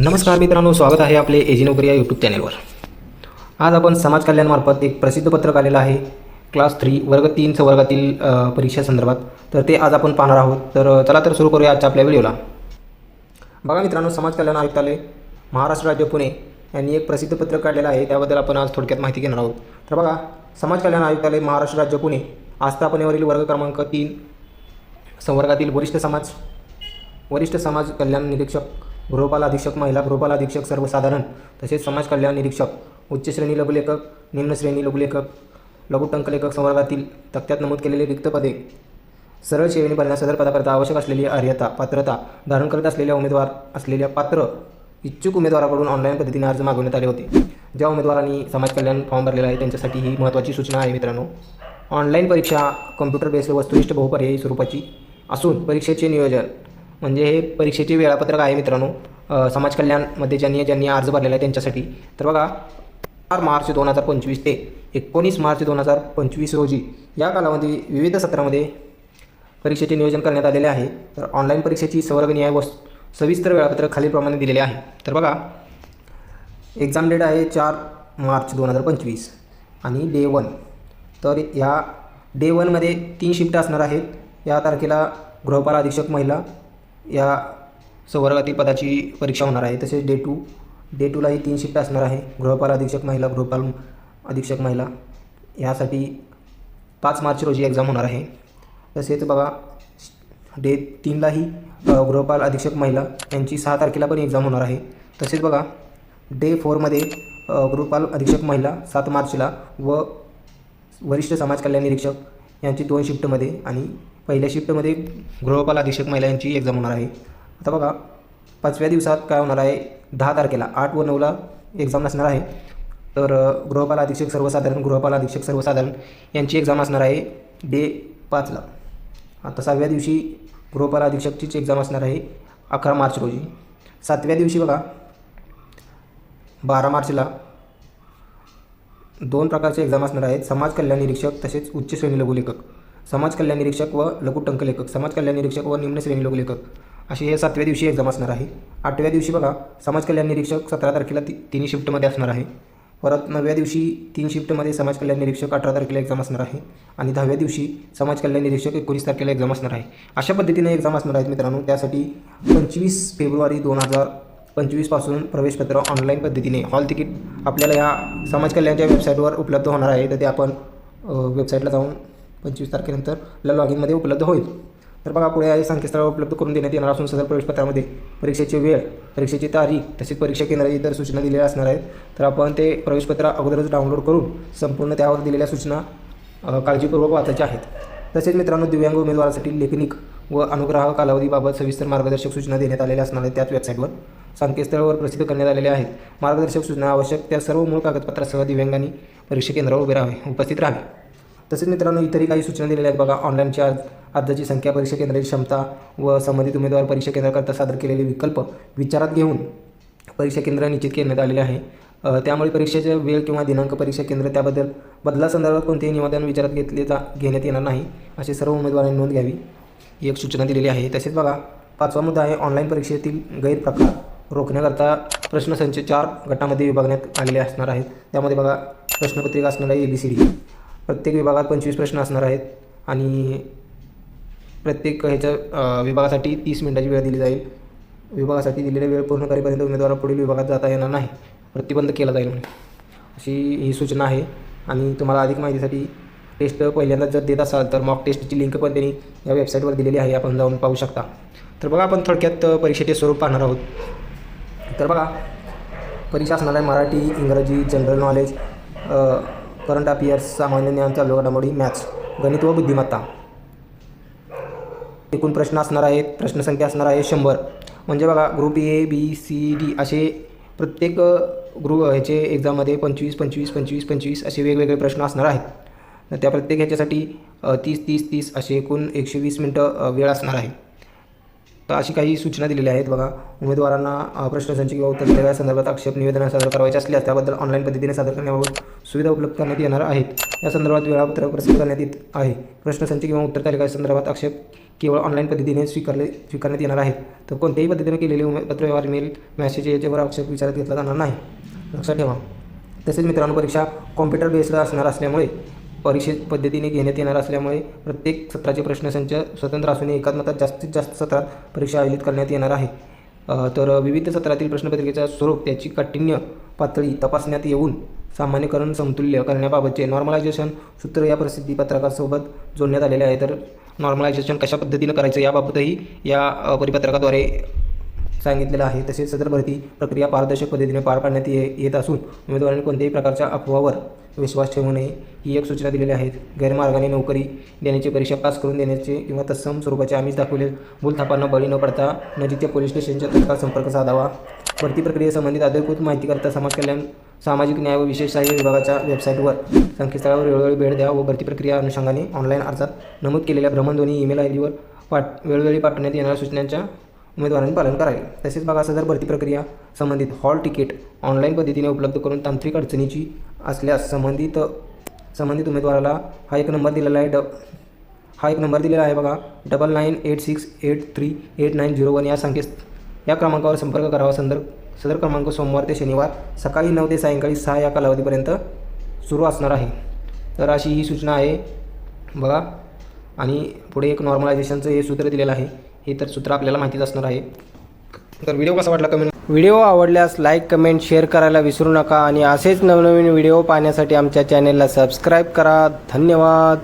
नमस्कार मित्रांनो स्वागत आहे आपले एजी नोकरी या यूट्यूब चॅनेलवर आज आपण समाज कल्याणमार्फत एक प्रसिद्ध पत्रक आलेलं आहे. क्लास थ्री वर्ग तीनचं वर्गातील अ, परीक्षेसंदर्भात तर ते आज आपण पाहणार आहोत. तर चला तर सुरू करूया आजच्या आपल्या व्हिडिओला. बघा मित्रांनो समाज कल्याण आयुक्तालय महाराष्ट्र राज्य पुणे यांनी एक प्रसिद्ध पत्रक काढलेलं आहे. त्याबद्दल आपण आज थोडक्यात माहिती घेणार आहोत. तर बघा समाज कल्याण आयुक्तालय महाराष्ट्र राज्य पुणे आस्थापनेवरील वर्ग क्रमांक तीन संवर्गातील वरिष्ठ समाज वरिष्ठ समाज कल्याण निरीक्षक गृहपाल अधीक्षक महिला गृहपाल अधीक्षक सर्वसाधारण तसेच समाज कल्याण निरीक्षक उच्च श्रेणी लघुलेखक निम्न श्रेणी लघुलेखक लघुटंकलेखक संवर्गातील तक्त्यात नमूद केलेली रिक्त पदे. सरळ सेवेने भरण्यास सदर पदाकरता आवश्यक असलेली अर्हता पात्रता धारण करत असलेल्या उमेदवार असलेल्या पात्र इच्छुक उमेदवाराकडून ऑनलाईन पद्धतीने अर्ज मागवण्यात आले होते. ज्या उमेदवारांनी समाज कल्याण फॉर्म भरलेला आहे त्यांच्यासाठी ही महत्त्वाची सूचना आहे मित्रांनो. ऑनलाईन परीक्षा कम्प्युटर बेस्ड वस्तुनिष्ठ बहुपर्यायी स्वरूपाची असून परीक्षेचे नियोजन म्हणजे हे परीक्षेचे वेळापत्रक आहे मित्रांनो. समाज कल्याणमध्ये ज्यांनी ज्यांनी अर्ज भरलेला आहे त्यांच्यासाठी. तर बघा चार मार्च दोन हजार पंचवीस ते एकोणीस मार्च दोन हजार पंचवीस रोजी या कालावधी विविध सत्रामध्ये परीक्षेचे नियोजन करण्यात आलेले आहे. तर ऑनलाईन परीक्षेची संवर्गनीय व सविस्तर वेळापत्रक खालीलप्रमाणे दिलेले आहे. तर बघा एक्झाम डेट आहे चार मार्च दोन हजार पंचवीस आणि डे वन तर या डे वनमध्ये तीन शिफ्ट असणार आहेत. या तारखेला गृहपाल अधीक्षक महिला या संवर्गातील पदाची परीक्षा होणार आहे. तसेच डे टू डे टूलाही तीन शिफ्ट असणार आहे. गृहपाल अधीक्षक महिला गृहपाल अधीक्षक महिला. यासाठी पाच मार्च रोजी एक्झाम होणार आहे. तसेच बघा डे तीनलाही गृहपाल अधीक्षक महिला यांची सहा तारखेला पण एक्झाम होणार आहे. तसेच बघा डे फोरमध्ये गृहपाल अधीक्षक महिला सात मार्चला व वरिष्ठ समाज कल्याण निरीक्षक यांची दोन शिफ्टमध्ये आणि पहिल्या शिफ्टमध्ये गृहपाल अधीक्षक महिला यांची एक्झाम होणार आहे. आता बघा पाचव्या दिवसात काय होणार आहे? दहा तारखेला आठ व नऊला एक्झाम असणार आहे. तर गृहपाल अधीक्षक सर्वसाधारण गृहपाल अधीक्षक सर्वसाधारण यांची एक्झाम असणार आहे डे पाचला. आता सहाव्या दिवशी गृहपाल अधीक्षकचीच एक्झाम असणार आहे अकरा मार्च रोजी. सातव्या दिवशी बघा बारा मार्चला दोन प्रकारचे एक्झाम असणार आहेत. समाज कल्याण निरीक्षक तसेच उच्च श्रेणी लघुलेखक. समाज कल्याण निरीक्षक व लघुटंक लेखक. समाज कल्याण निरीक्षक व निम्न श्रेणी लघुलेखक. असे हे सातव्या दिवशी एक्झाम असणार आहे. आठव्या दिवशी बघा समाज कल्याण निरीक्षक सतरा तारखेला ती तिन्ही शिफ्टमध्ये असणार आहे. परत नवव्या दिवशी तीन शिफ्टमध्ये समाज कल्याण निरीक्षक अठरा तारखेला एक्झाम असणार आहे. आणि दहाव्या दिवशी समाज कल्याण निरीक्षक एकोणीस तारखेला एक्झाम असणार आहे. अशा पद्धतीने एक्झाम असणार आहेत मित्रांनो. त्यासाठी पंचवीस फेब्रुवारी दोन हजार पंचवीसपासून प्रवेशपत्र ऑनलाईन पद्धतीने. हॉल तिकीट आपल्याला या समाज कल्याणच्या वेबसाईटवर उपलब्ध होणार आहे. तर ते आपण वेबसाईटला जाऊन पंचवीस तारखेनंतर लॉग इनमध्ये उपलब्ध होईल. तर बघा पुढे आहे संकेतस्थळावर उपलब्ध करून देण्यात येणार असून सदर प्रवेशपत्रामध्ये परीक्षेची वेळ परीक्षेची तारीख तसेच परीक्षा केंद्राची इतर सूचना दिलेल्या असणार आहेत. तर आपण ते प्रवेशपत्र अगोदरच डाउनलोड करून संपूर्ण त्यावर दिलेल्या सूचना काळजीपूर्वक वाचायच्या आहेत. तसेच मित्रांनो दिव्यांग उमेदवारासाठी लेखनिक व अनुग्रह कालावधीबाबत सविस्तर मार्गदर्शक सूचना देण्यात आलेल्या असणार आहेत त्याच वेबसाईटवर संकेतस्थळावर प्रसिद्ध करण्यात आलेल्या आहेत. मार्गदर्शक सूचना आवश्यक त्या सर्व मूळ कागदपत्रासह दिव्यांगांनी परीक्षा केंद्रावर उभे राहावे उपस्थित राहावे. तसेच मित्रांनो इतरही काही सूचना दिलेल्या आहेत बघा. ऑनलाईनच्या चार्ज अर्जाची संख्या परीक्षा केंद्राची क्षमता व संबंधित उमेदवार परीक्षा केंद्राकरता सादर केलेले विकल्प विचारात घेऊन परीक्षा केंद्र निश्चित करण्यात आलेले आहे. त्यामुळे परीक्षेचा वेळ किंवा दिनांक परीक्षा केंद्र त्याबद्दल बदलासंदर्भात कोणतेही निवेदन विचारात घेतले जा घेण्यात येणार नाही. असे सर्व उमेदवारांनी नोंद घ्यावी. ही एक सूचना दिलेली आहे. तसेच बघा पाचवा मुद्दा आहे ऑनलाईन परीक्षेतील गैरप्रकार रोखण्याकरता प्रश्नसंच चार गटामध्ये विभागण्यात आलेले असणार आहेत. त्यामध्ये बघा प्रश्नपत्रिका असणार आहे ए बी सी डी प्रत्येक विभागात पंचवीस प्रश्न असणार आहेत आणि प्रत्येक ह्याच्या विभागासाठी तीस मिनिटाची वेळ दिली जाईल. विभागासाठी दिलेल्या वेळ पूर्ण करेपर्यंत उमेदवार पुढील विभागात जाता येणार नाही. प्रतिबंध केला जाईल म्हणून. अशी ही सूचना आहे आणि तुम्हाला अधिक माहितीसाठी टेस्ट पहिल्यांदा जर देत असाल तर मॉक टेस्टची लिंक पण त्यांनी या वेबसाईटवर दिलेली आहे. आपण जाऊन पाहू शकता. तर बघा आपण थोडक्यात परीक्षेचे स्वरूप पाहणार आहोत. तर बघा परीक्षा असणार आहे मराठी इंग्रजी जनरल नॉलेज करंट अफेअर्स सामान्य ज्ञान चालू घडामोडी मॅथ्स गणित व बुद्धिमत्ता. एकूण प्रश्न असणार आहेत. प्रश्नसंख्या असणार आहे शंभर. म्हणजे बघा group A B C D असे प्रत्येक ग्रुप ह्याचे एक्झाममध्ये पंचवीस पंचवीस पंचवीस पंचवीस असे वेगवेगळे प्रश्न असणार आहेत. त्या प्रत्येक ह्याच्यासाठी तीस तीस तीस असे एकूण एकशे वीस मिनटं वेळ असणार आहे. तर अशी काही सूचना दिलेल्या आहेत बघा. उमेदवारांना प्रश्नसंच किंवा उत्तर दिलेल्या संदर्भात आक्षेप निवेदन सादर करायचे असल्यास त्याबद्दल ऑनलाईन पद्धतीने सादर करण्याबाबत सुविधा उपलब्ध करण्यात येणार आहेत. या संदर्भात वेळापत्रक प्रसिद्ध करण्यात येत आहे. प्रश्नसंच किंवा उत्तर तालिका संदर्भात आक्षेप केवळ ऑनलाईन पद्धतीने स्वीकारले स्वीकारण्यात येणार आहेत. तर कोणत्याही पद्धतीने केलेले उमेदपत्र व्यवहार मेल मॅसेज याच्यावर आक्षेप विचारात घेतला जाणार नाही. लक्षात ठेवा. तसेच मित्रांनो परीक्षा कॉम्प्युटर बेस्ड असणार असल्यामुळे परीक्षेत पद्धतीने घेण्यात येणार असल्यामुळे प्रत्येक सत्राचे प्रश्नसंच स्वतंत्र असून एकात्मतात जास्तीत जास्त सत्रात परीक्षा आयोजित करण्यात येणार आहे. तर विविध सत्रातील प्रश्नपत्रिकेचा स्वरूप त्याची काठिण्य पातळी तपासण्यात येऊन सामान्यकरण समतुल्य करण्याबाबतचे नॉर्मलायझेशन सूत्र या प्रसिद्धी पत्रकासोबत जोडण्यात आलेले आहे. तर नॉर्मलायझेशन कशा पद्धतीनं करायचं याबाबतही या परिपत्रकाद्वारे सांगितलेलं आहे. तसेच सदर भरती प्रक्रिया पारदर्शक पद्धतीने पार पाडण्यात ये येत असून उमेदवारांनी कोणत्याही प्रकारच्या अफवावर विश्वास ठेवू नये ही एक सूचना दिलेली आहेत. गैरमार्गाने नोकरी देण्याची परीक्षा पास करून देण्याचे किंवा तत्सम स्वरूपाचे आमिष दाखवले भूलथापांना बळी न पडता नजीकच्या पोलीस स्टेशनच्या तत्काळ संपर्क साधावा. भरती प्रक्रियेसंबंधित अधिकृत माहितीकरता समाज कल्याण सामाजिक न्याय व विशेष सहाय्य विभागाच्या वेबसाईटवर संकेतस्थळावर वेळोवेळी भेट द्या व भरती प्रक्रिया अनुषंगाने ऑनलाईन अर्जात नमूद केलेल्या भ्रमणध्वनी ईमेल आय डीवर पाठ वेळोवेळी पाठवण्यात येणाऱ्या सूचनांच्या उमेदवारांनी पालन करावे. तसेच बघा सदर भरती प्रक्रिया संबंधित हॉल तिकीट ऑनलाईन पद्धतीने उपलब्ध करून तांत्रिक अडचणीची असल्यास संबंधित संबंधित उमेदवाराला हा एक नंबर दिलेला आहे ड हा एक नंबर दिलेला आहे बघा double nine eight six eight three eight nine zero one या संकेत या क्रमांकावर संपर्क करावा. संदर्भ सदर क्रमांक सोमवार ते शनिवार सकाळी नऊ ते सायंकाळी सहा या कालावधीपर्यंत सुरू असणार आहे. तर अशी ही सूचना आहे. बघा आणि पुढे एक नॉर्मलायझेशनचं हे सूत्र दिलेलं आहे. हे तर सूत्र आपल्याला माहितीच असणार आहे. तर व्हिडिओ कसा वाटला कमेंट व्हिडिओ आवडल्यास लाईक कमेंट शेअर करायला विसरू नका आणि असेच नवनवीन व्हिडिओ पाहण्यासाठी आमच्या चॅनेलला सबस्क्राईब करा. धन्यवाद.